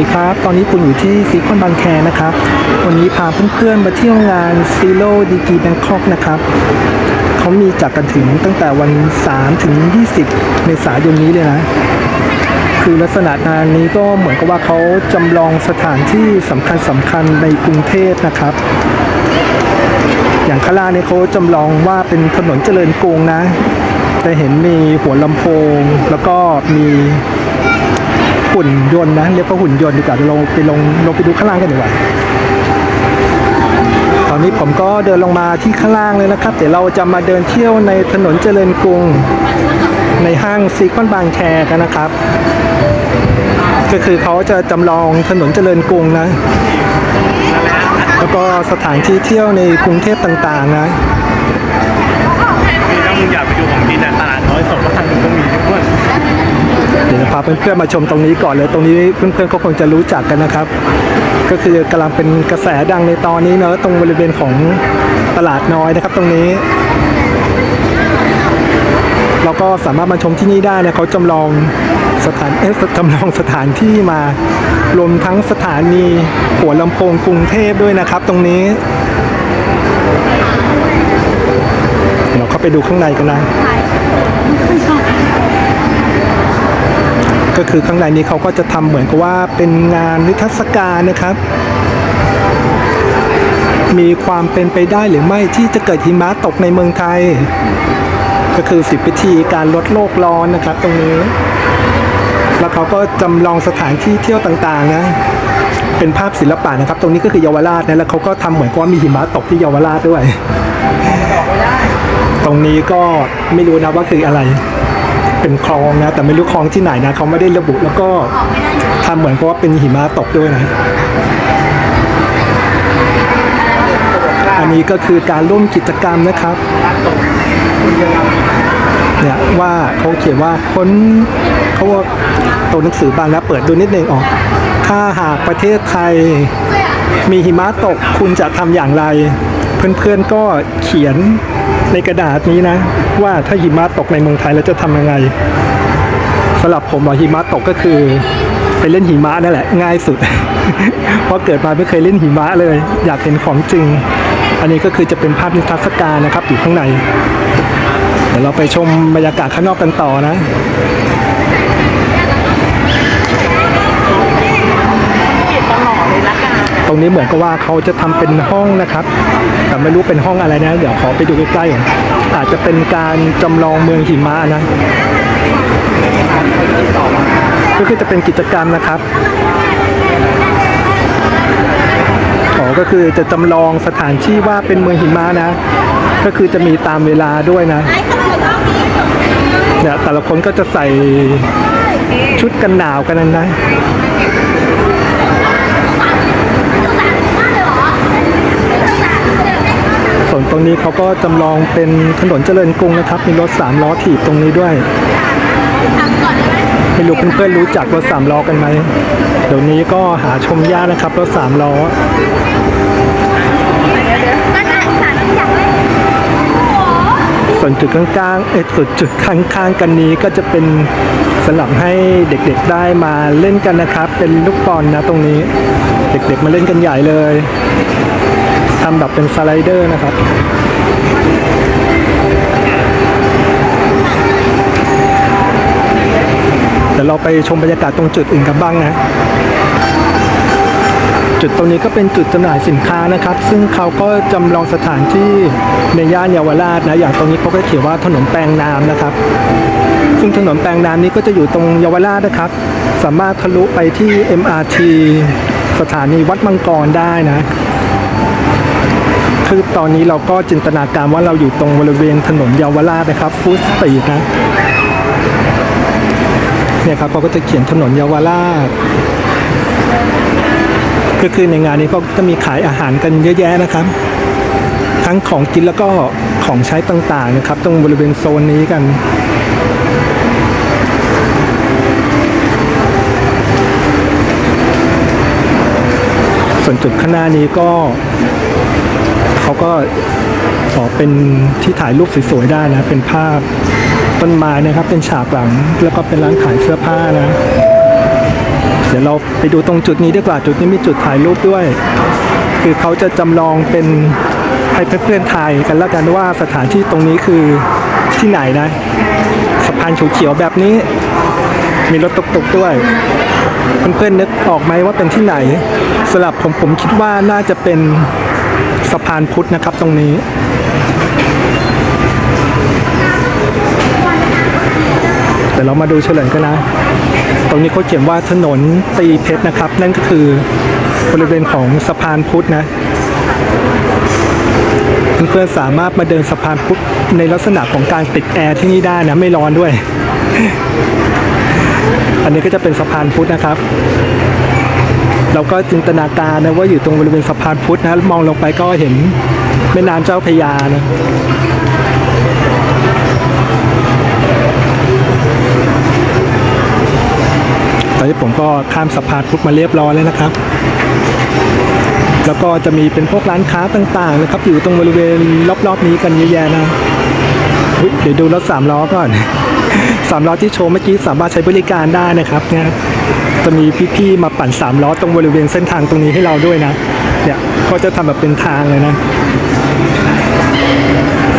ดีครับ ตอนนี้คุณอยู่ที่ซีคอนบางแคนะครับ วันนี้พาเพื่อนๆมาเที่ยวงานซีโร่ดีกีแบงคอกนะครับ เขามีจัดกันถึงตั้งแต่วัน 3 ถึง 20 เมษายนนี้เลยนะ คือลักษณะงานนี้ก็เหมือนกับว่าเขาจำลองสถานที่สำคัญสำคัญๆในกรุงเทพนะครับ อย่างข้างล่าเนี่ยเขาจำลองว่าเป็นถนนเจริญกรุงนะจะเห็นมีหัวลำโพง แล้วก็มี หุ่นยนต์นะเรียกว่าหุ่นยนต์ดีกว่าเดี๋ยวเราไปลงลงไปดูข้างล่างกันดีกว่าตอนนี้ผมก็เดินลงมาที่ข้างล่างเลยนะครับ เดี๋ยวเราจะมาเดินเที่ยวในถนนเจริญกรุง ในห้างซีคอนบางแคกันนะครับ ก็คือเขาจะจำลองถนนเจริญกรุงนะ แล้วก็สถานที่เที่ยวในกรุงเทพต่างๆนะคือถ้ามึงอยากไปดูของกินน่ะตลาดน้อยสดบ้านมึงก็มีด้วย เดี๋ยวพาเพื่อนๆมาชมตรงนี้ก่อนเลย ตรงนี้เพื่อนๆก็คงจะรู้จักกันนะครับ ก็คือกำลังเป็นกระแสดังในตอนนี้เนอะตรงบริเวณของตลาดน้อยนะครับ ตรงนี้เราก็สามารถมาชมที่นี่ได้นะเขาจำลองสถานเอ๊ะจำลองสถานที่มารวมทั้งสถานีหัวลำโพงกรุงเทพด้วยนะครับ ตรงนี้ เราเข้าไปดูข้างในกันนะ ก็คือข้างในนี้เขาก็จะทำเหมือนกับว่าเป็นงานนิทรรศการนะครับ มีความเป็นไปได้หรือไม่ที่จะเกิดหิมะตกในเมืองไทย ก็คือสิบวิธีการลดโลกร้อนนะครับ ตรงนี้ แล้วเขาก็จำลองสถานที่เที่ยวต่างๆนะเป็นภาพศิลปะนะครับ ตรงนี้ก็คือเยาวราชนะแล้วเขาก็ทำเหมือนกับว่ามีหิมะตกที่เยาวราชด้วย ตรงนี้ก็ไม่รู้นะว่าคืออะไร เป็นคลองนะ แต่ไม่รู้คลองที่ไหนนะเขาไม่ได้ระบุแล้วก็ทำเหมือนกับว่าเป็นหิมะตกด้วยนะ อันนี้ก็คือการร่วมกิจกรรมนะครับเนี่ยว่าเขาเขียนว่าค้นเขาว่าตัวหนังสือบางนะเปิดดูนิดนึงออกถ้าหากประเทศไทยมีหิมะตกคุณจะทำอย่างไร เพื่อนๆก็เขียนในกระดาษนี้นะ ว่าถ้าหิมะตกในเมืองไทยแล้วจะทำยังไงสำหรับผมอะหิมะตกก็คือไปเล่นหิมะนั่นแหละง่ายสุด เพราะเกิดมาไม่เคยเล่นหิมะเลย อยากเห็นของจริง อันนี้ก็คือจะเป็นภาพนิทรรศการนะครับอยู่ข้างใน เดี๋ยวเราไปชมบรรยากาศข้างนอกกันต่อนะ เหมือนกับว่าเขาจะทำเป็นห้องนะครับ แต่ไม่รู้เป็นห้องอะไรนะ เดี๋ยวขอไปดูใกล้ๆอาจจะเป็นการจำลองเมืองหิมะนะก็คือจะเป็นกิจกรรมนะครับอ๋อก็คือจะจำลองสถานที่ว่าเป็นเมืองหิมะนะ ก็คือจะมีตามเวลาด้วยนะเนี่ยแต่ละคนก็จะใส่ชุดกันหนาวกันนะ ส่ว นตรงนี้เขาก็จำลองเป็นถนนเจริญกรุงนะครับ มีรถสามล้อถีบตรงนี้ด้วย ไม่รู้เพื่อนๆรู้จักรถสามล้อกันไหม เดี๋ยวนี้ก็หาชมยากนะครับรถสามล้อส่วนจุดกลางๆเอ็ดส่วนจุดข้างๆกันนี้ก็จะเป็นสำหรับให้เด็กๆได้มาเล่นกันนะครับ เป็นลูกบอลนะตรงนี้ เด็กๆมาเล่นกันใหญ่เลยำแบบเป็นสไลเดอร์นะครับเดี๋ยวเราไปชมบรรยากาศตรงจุดอื่นกันบ้างนะจุดตรงนี้ก็เป็นจุดจำหน่ายสินค้านะครับ ซึ่งเขาก็จำลองสถานที่ในย่านเยาวราชนะ อย่างตรงนี้เขาก็เขียนว่าถนนแปลงน้ำนะครับ ซึ่งถนนแปลงน้ำนี้ก็จะอยู่ตรงเยาวราชนะครับ สามารถทะลุไปที่ MRT สถานีวัดมังกรได้นะ คือตอนนี้เราก็จินตนาการว่าเราอยู่ตรงบริเวณถนนเยาวราชนะครับฟูสตีนะเนี่ยครับเขาก็จะเขียนถนนเยาวราชก็คือในงานนี้ก็จะมีขายอาหารกันเยอะแยะนะครับ ทั้งของกินแล้วก็ของใช้ต่างๆนะครับ ตรงบริเวณโซนนี้กันส่วนจุดข้างหน้านี้ก็ เขาก็ขอเป็นที่ถ่ายรูปสวยๆได้นะ เป็นภาพต้นไม้นะครับ เป็นฉากหลัง แล้วก็เป็นร้านขายเสื้อผ้านะ เดี๋ยวเราไปดูตรงจุดนี้ดีกว่าจุดนี้มีจุดถ่ายรูปด้วย คือเขาจะจำลองเป็นให้เพื่อนๆถ่ายกันแล้วกันว่าสถานที่ตรงนี้คือที่ไหนนะสะพานเขียวๆแบบนี้ มีรถตกๆด้วยเพื่อนๆนึกออกไหมว่าเป็นที่ไหนสำหรับผมผมคิดว่าน่าจะเป็น สะพานพุทธนะครับตรงนี้แต่เรามาดูเฉลยกันนะ ตรงนี้เขาเขียนว่าถนนตีเพชรนะครับ นั่นก็คือบริเวณของสะพานพุทธนะเพื่อนๆสามารถมาเดินสะพานพุทธในลักษณะของการติดแอร์ที่นี่ได้นะ ไม่ร้อนด้วย อันนี้ก็จะเป็นสะพานพุทธนะครับ เราก็จินตนาการนะว่าอยู่ตรงบริเวณสะพานพุทธนะมองลงไปก็เห็นแม่น้ำเจ้าพยานะตอนนี้ผมก็ข้ามสะพานพุทธมาเรียบร้อยแล้วนะครับ แล้วก็จะมีเป็นพวกร้านค้าต่างๆนะครับ อยู่ตรงบริเวณรอบๆนี้กันเยอะแยะนะเดี๋ยวดูรถสามล้อก่อนสามล้อที่โชว์เมื่อกี้สามารถใช้บริการได้นะครับเนี่ย จะมีพี่ๆมาปั่นสามล้อตรงบริเวณเส้นทางตรงนี้ให้เราด้วยนะเนี่ยก็จะทำแบบเป็นทางเลยนะ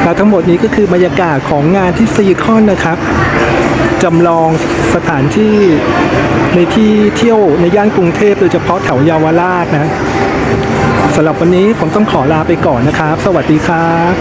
และทั้งหมดนี้ก็คือบรรยากาศของงานที่ซีคอนนะครับจำลองสถานที่ในที่เที่ยวในย่านกรุงเทพโดยเฉพาะแถวเยาวราชนะสำหรับวันนี้ผมต้องขอลาไปก่อนนะครับ สวัสดีครับ